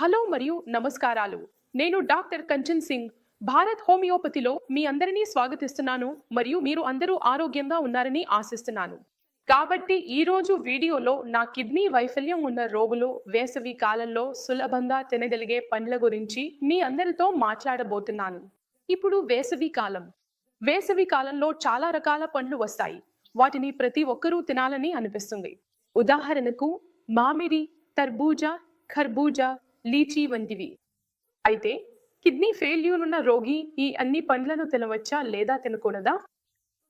Hello మరియు నమస్కారాలు. నేను డాక్టర్ కంచన్ సింగ్ భారత్ హోమియోపతిలో మీ అందరినీ స్వాగతిస్తున్నాను మరియు మీరు అందరూ ఆరోగ్యంగా ఉన్నారని ఆశిస్తున్నాను. కాబట్టి ఈ రోజు వీడియోలో నా కిడ్నీ వైఫల్యం ఉన్న రోగులు వేసవి కాలంలో సులభంగా తినగలిగే పండ్ల గురించి మీ అందరితో మాట్లాడబోతున్నాను. ఇప్పుడు వేసవి కాలం. వేసవి కాలంలో చాలా రకాల పండ్లు వస్తాయి. వాటిని ప్రతి ఒక్కరూ తినాలని అనిపిస్తుంది. ఉదాహరణకు మామిడి తర్బూజా ఖర్బూజా లీచీ వంటివి. అయితే కిడ్నీ ఫెయిల్యూర్ ఉన్న రోగి ఈ అన్ని పండ్లను తినవచ్చా లేదా తినకూడదా?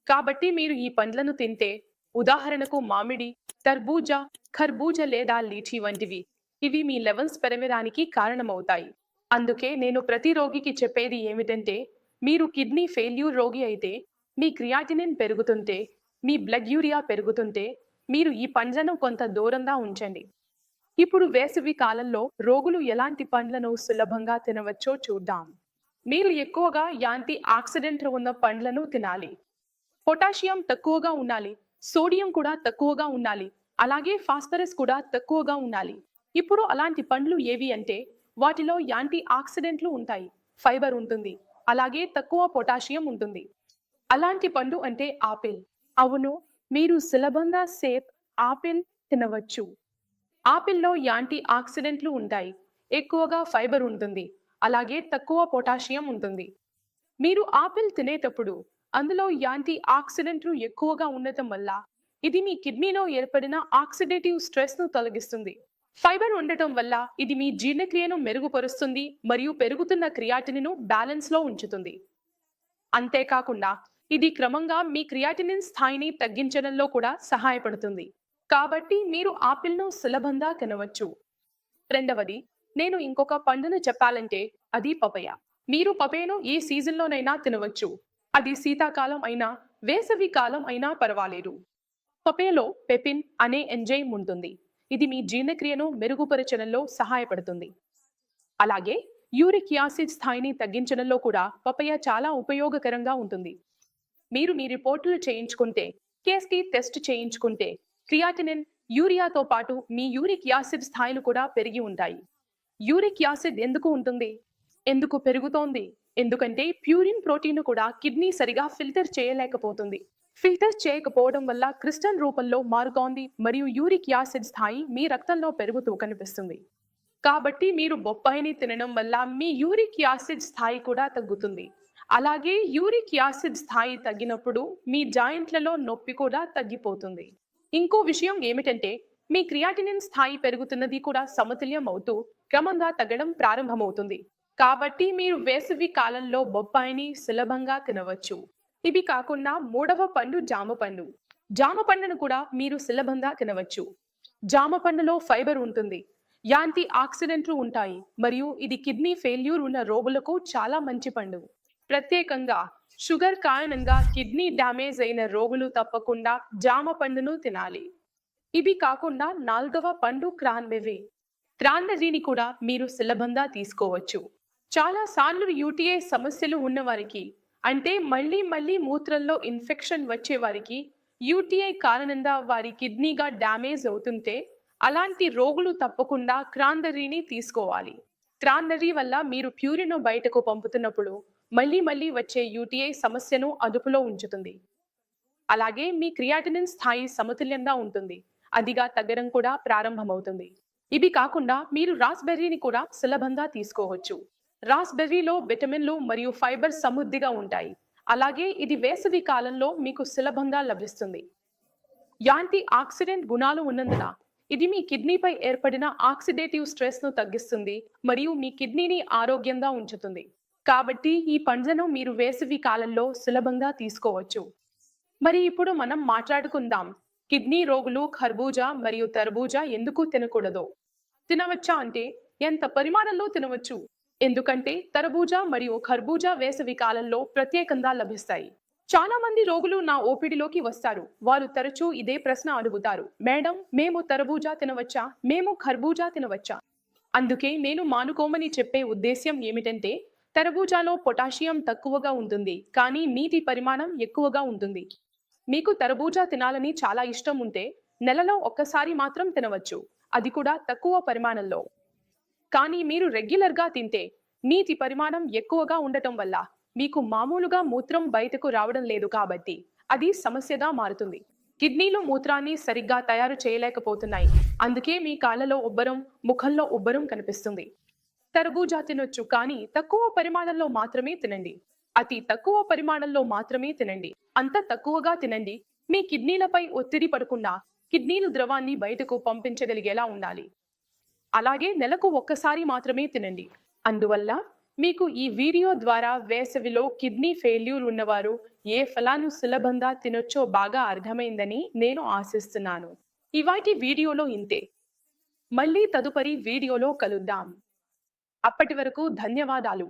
కాబట్టి మీరు ఈ పండ్లను తింటే ఉదాహరణకు మామిడి తర్బూజ ఖర్బూజా లేదా లీచీ వంటివి. ఇవి మీ లెవెల్స్ పెరగడానికి కారణమవుతాయి. అందుకే నేను ప్రతి రోగికి చెప్పేది ఏమిటంటే మీరు కిడ్నీ ఫెయిల్యూర్ రోగి అయితే మీ క్రియాటినిన్ పెరుగుతుంటే మీ బ్లడ్ యూరియా పెరుగుతుంటే మీరు ఈ పండ్లను కొంత దూరంగా ఉంచండి. ఇప్పుడు వేసవి కాలంలో రోగులు ఎలాంటి పండ్లను సులభంగా తినవచ్చో చూద్దాం. మీరు ఎక్కువగా యాంటీ ఆక్సిడెంట్ ఉన్న పండ్లను తినాలి. పొటాషియం తక్కువగా ఉండాలి. సోడియం కూడా తక్కువగా ఉండాలి. అలాగే ఫాస్ఫరస్ కూడా తక్కువగా ఉండాలి. ఇప్పుడు అలాంటి పండ్లు ఏవి అంటే వాటిలో యాంటీ ఆక్సిడెంట్లు ఉంటాయి. ఫైబర్ ఉంటుంది. అలాగే తక్కువ పొటాషియం ఉంటుంది. అలాంటి పండు అంటే ఆపిల్. అవును మీరు సులభంగా సేఫ్ ఆపిల్ తినవచ్చు. ఆపిల్లో యాంటీ ఆక్సిడెంట్లు ఉంటాయి. ఎక్కువగా ఫైబర్ ఉంటుంది. అలాగే తక్కువ పొటాషియం ఉంటుంది. మీరు ఆపిల్ తినేటప్పుడు అందులో యాంటీ ఆక్సిడెంట్లు ఎక్కువగా ఉండటం వల్ల ఇది మీ కిడ్నీలో ఏర్పడిన ఆక్సిడేటివ్ స్ట్రెస్ను తొలగిస్తుంది. ఫైబర్ ఉండటం వల్ల ఇది మీ జీర్ణక్రియను మెరుగుపరుస్తుంది మరియు పెరుగుతున్న క్రియాటినిను బ్యాలెన్స్లో ఉంచుతుంది. అంతేకాకుండా ఇది క్రమంగా మీ క్రియాటినిన్ స్థాయిని తగ్గించడంలో కూడా సహాయపడుతుంది. కాబట్టి మీరు ఆపిల్ను సులభంగా తినవచ్చు. రెండవది నేను ఇంకొక పండును చెప్పాలంటే అది పపయ. మీరు పపయను ఏ సీజన్లోనైనా తినవచ్చు. అది శీతాకాలం అయినా వేసవి కాలం అయినా పర్వాలేదు. పపేలో పెపిన్ అనే ఎంజైమ్ ఉంటుంది. ఇది మీ జీర్ణక్రియను మెరుగుపరచడంలో సహాయపడుతుంది. అలాగే యూరిక్ యాసిడ్ స్థాయిని తగ్గించడంలో కూడా పపయ చాలా ఉపయోగకరంగా ఉంటుంది. మీరు మీ రిపోర్టులు చేయించుకుంటే కేస్కి టెస్ట్ చేయించుకుంటే క్రియాటినిన్ యూరియాతో పాటు మీ యూరిక్ యాసిడ్ స్థాయిలు కూడా పెరిగి ఉంటాయి. యూరిక్ యాసిడ్ ఎందుకు ఉంటుంది? ఎందుకు పెరుగుతోంది? ఎందుకంటే ప్యూరిన్ ప్రోటీన్ కూడా కిడ్నీ సరిగా ఫిల్టర్ చేయలేకపోతుంది. ఫిల్టర్ చేయకపోవడం వల్ల క్రిస్టల్ రూపంలో మారుతోంది మరియు యూరిక్ యాసిడ్ స్థాయి మీ రక్తంలో పెరుగుతూ కనిపిస్తుంది. కాబట్టి మీరు బొప్పాయిని తినడం వల్ల మీ యూరిక్ యాసిడ్ స్థాయి కూడా తగ్గుతుంది. అలాగే యూరిక్ యాసిడ్ స్థాయి తగ్గినప్పుడు మీ జాయింట్లలో నొప్పి కూడా తగ్గిపోతుంది. ఇంకో విషయం ఏమిటంటే మీ క్రియాటినిన్ స్థాయి పెరుగుతున్నది కూడా సమతుల్యం అవుతూ క్రమంగా తగ్గడం ప్రారంభమవుతుంది. కాబట్టి మీరు వేసవి కాలంలో బొప్పాయిని సులభంగా తినవచ్చు. ఇవి కాకుండా మూడవ పండు జామ పండు. జామ పండును కూడా మీరు సులభంగా తినవచ్చు. జామ పండులో ఫైబర్ ఉంటుంది. యాంటీ ఆక్సిడెంట్లు ఉంటాయి. మరియు ఇది కిడ్నీ ఫెయిల్యూర్ ఉన్న రోగులకు చాలా మంచి పండు. ప్రత్యేకంగా షుగర్ కారణంగా కిడ్నీ డ్యామేజ్ అయిన రోగులు తప్పకుండా జామ పండును తినాలి. ఇవి కాకుండా నాలుగవ పండు క్రాన్బెర్రీ. క్రాన్బెర్రీని కూడా మీరు సులభంగా తీసుకోవచ్చు. చాలా సార్లు యూటీఐ సమస్యలు ఉన్నవారికి అంటే మళ్ళీ మళ్ళీ మూత్రంలో ఇన్ఫెక్షన్ వచ్చే వారికి యూటీఐ కారణంగా వారి కిడ్నీగా డ్యామేజ్ అవుతుంటే అలాంటి రోగులు తప్పకుండా క్రాందరీని తీసుకోవాలి. క్రాందరీ వల్ల మీరు ప్యూరిను బయటకు పంపుతున్నప్పుడు మళ్ళీ మళ్ళీ వచ్చే యూటీఐ సమస్యను అదుపులో ఉంచుతుంది. అలాగే మీ క్రియాటినిన్ స్థాయి సమతుల్యంగా ఉంటుంది. అదిగా తగ్గడం కూడా ప్రారంభమవుతుంది. ఇవి కాకుండా మీరు రాస్బెర్రీని కూడా సులభంగా తీసుకోవచ్చు. రాస్బెర్రీలో విటమిన్లు మరియు ఫైబర్ సమృద్ధిగా ఉంటాయి. అలాగే ఇది వేసవి కాలంలో మీకు సులభంగా లభిస్తుంది. యాంటీ ఆక్సిడెంట్ గుణాలు ఉన్నందున ఇది మీ కిడ్నీపై ఏర్పడిన ఆక్సిడేటివ్ స్ట్రెస్ను తగ్గిస్తుంది మరియు మీ కిడ్నీని ఆరోగ్యంగా ఉంచుతుంది. కాబట్టి ఈ పండ్లను మీరు వేసవి కాలంలో సులభంగా తీసుకోవచ్చు. మరి ఇప్పుడు మనం మాట్లాడుకుందాం. కిడ్నీ రోగులు ఖర్బూజా మరియు తర్బూజా ఎందుకు తినకూడదు? తినవచ్చా అంటే ఎంత పరిమాణంలో తినవచ్చు? ఎందుకంటే తరబూజా మరియు ఖర్బూజా వేసవి కాలంలో ప్రత్యేకంగా లభిస్తాయి. చాలా మంది రోగులు నా ఓపిడిలోకి వస్తారు. వారు తరచూ ఇదే ప్రశ్న అడుగుతారు. మేడం మేము తరబూజా తినవచ్చా? మేము ఖర్బూజా తినవచ్చా? అందుకే నేను మానుకోమని చెప్పే ఉద్దేశ్యం ఏమిటంటే తరబూజాలో పొటాషియం తక్కువగా ఉంటుంది కానీ నీటి పరిమాణం ఎక్కువగా ఉంటుంది. మీకు తరబూజా తినాలని చాలా ఇష్టం ఉంటే నెలలో ఒక్కసారి మాత్రం తినవచ్చు. అది కూడా తక్కువ పరిమాణంలో. కానీ మీరు రెగ్యులర్గా తింటే నీటి పరిమాణం ఎక్కువగా ఉండటం వల్ల మీకు మామూలుగా మూత్రం బయటకు రావడం లేదు కాబట్టి అది సమస్యగా మారుతుంది. కిడ్నీలు మూత్రాన్ని సరిగ్గా తయారు చేయలేకపోతున్నాయి. అందుకే మీ కాళ్ళలో ఉబ్బరం ముఖంలో ఉబ్బరం కనిపిస్తుంది. తరబూజా తినొచ్చు కానీ తక్కువ పరిమాణంలో మాత్రమే తినండి. అతి తక్కువ పరిమాణంలో మాత్రమే తినండి. అంత తక్కువగా తినండి. మీ కిడ్నీలపై ఒత్తిడి పడకుండా కిడ్నీలు ద్రవాన్ని బయటకు పంపించగలిగేలా ఉండాలి. అలాగే నెలకు ఒక్కసారి మాత్రమే తినండి. అందువల్ల మీకు ఈ వీడియో ద్వారా వేసవిలో కిడ్నీ ఫెయిల్యూర్ ఉన్నవారు ఏ ఫలాను సులభంగా తినొచ్చో బాగా అర్థమైందని నేను ఆశిస్తున్నాను. ఇవాటి వీడియోలో ఇంతే. మళ్ళీ తదుపరి వీడియోలో కలుద్దాం. అప్పటి వరకు ధన్యవాదాలు.